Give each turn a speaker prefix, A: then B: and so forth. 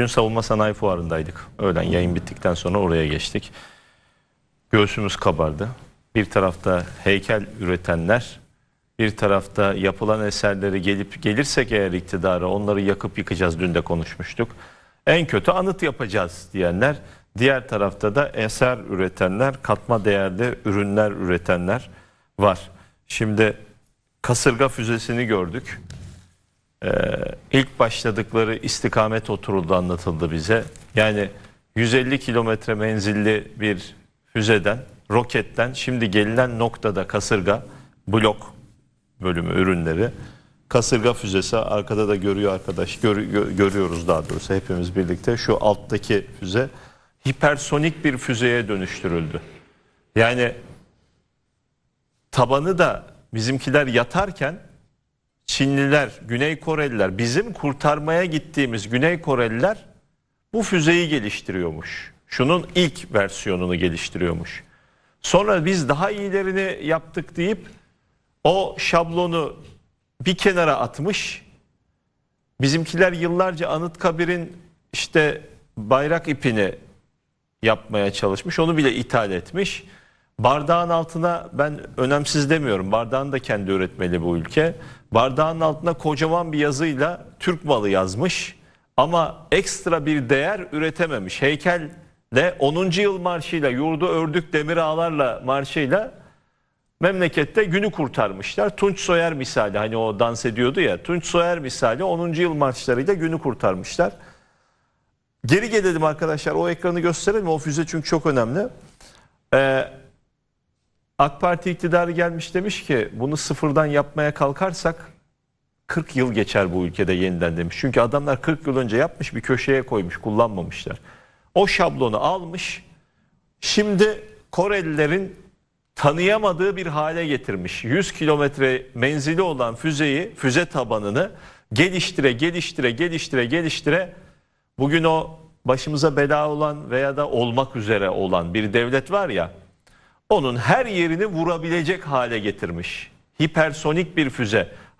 A: Dün savunma sanayi fuarındaydık. Öğlen yayın bittikten sonra oraya geçtik. Göğsümüz kabardı. Bir tarafta heykel üretenler, bir tarafta yapılan eserleri gelip gelirsek eğer iktidara onları yakıp yıkacağız dün de konuşmuştuk. En kötü anıt yapacağız diyenler, diğer tarafta da eser üretenler, katma değerli ürünler üretenler var. Şimdi kasırga füzesini gördük. İlk başladıkları istikamet oturuldu anlatıldı bize. Yani 150 kilometre menzilli bir füzeden, roketten şimdi gelinen noktada kasırga, blok bölümü ürünleri. Kasırga füzesi arkada da görüyor arkadaş, gör- gö- görüyoruz daha doğrusu hepimiz birlikte. Şu alttaki füze hipersonik bir füzeye dönüştürüldü. Yani tabanı da bizimkiler yatarken Çinliler, Güney Koreliler, bizim kurtarmaya gittiğimiz Güney Koreliler bu füzeyi geliştiriyormuş. Şunun ilk versiyonunu geliştiriyormuş. Sonra biz daha iyilerini yaptık deyip o şablonu bir kenara atmış. Bizimkiler yıllarca Anıtkabir'in işte bayrak ipini yapmaya çalışmış. Onu bile ithal etmiş. Bardağın altına ben önemsiz demiyorum. Bardağın da kendi üretmeli bu ülke. Bardağın altına kocaman bir yazıyla Türk malı yazmış. Ama ekstra bir değer üretememiş. Heykelle 10. yıl marşıyla, yurdu ördük demir ağlarla marşıyla memlekette günü kurtarmışlar. Tunç Soyer misali hani o dans ediyordu ya. Tunç Soyer misali 10. yıl marşlarıyla günü kurtarmışlar. Geri gelelim arkadaşlar o ekranı gösterelim. O füze çünkü çok önemli. Ee, AK Parti iktidarı gelmiş demiş ki bunu sıfırdan yapmaya kalkarsak 40 yıl geçer bu ülkede yeniden demiş. Çünkü adamlar 40 yıl önce yapmış bir köşeye koymuş kullanmamışlar. O şablonu almış şimdi Korelilerin tanıyamadığı bir hale getirmiş. 100 kilometre menzili olan füzeyi, füze tabanını geliştire, geliştire, geliştire, geliştire bugün o başımıza bela olan veya da olmak üzere olan bir devlet var ya onun her yerini vurabilecek hale getirmiş. Hipersonik bir füze.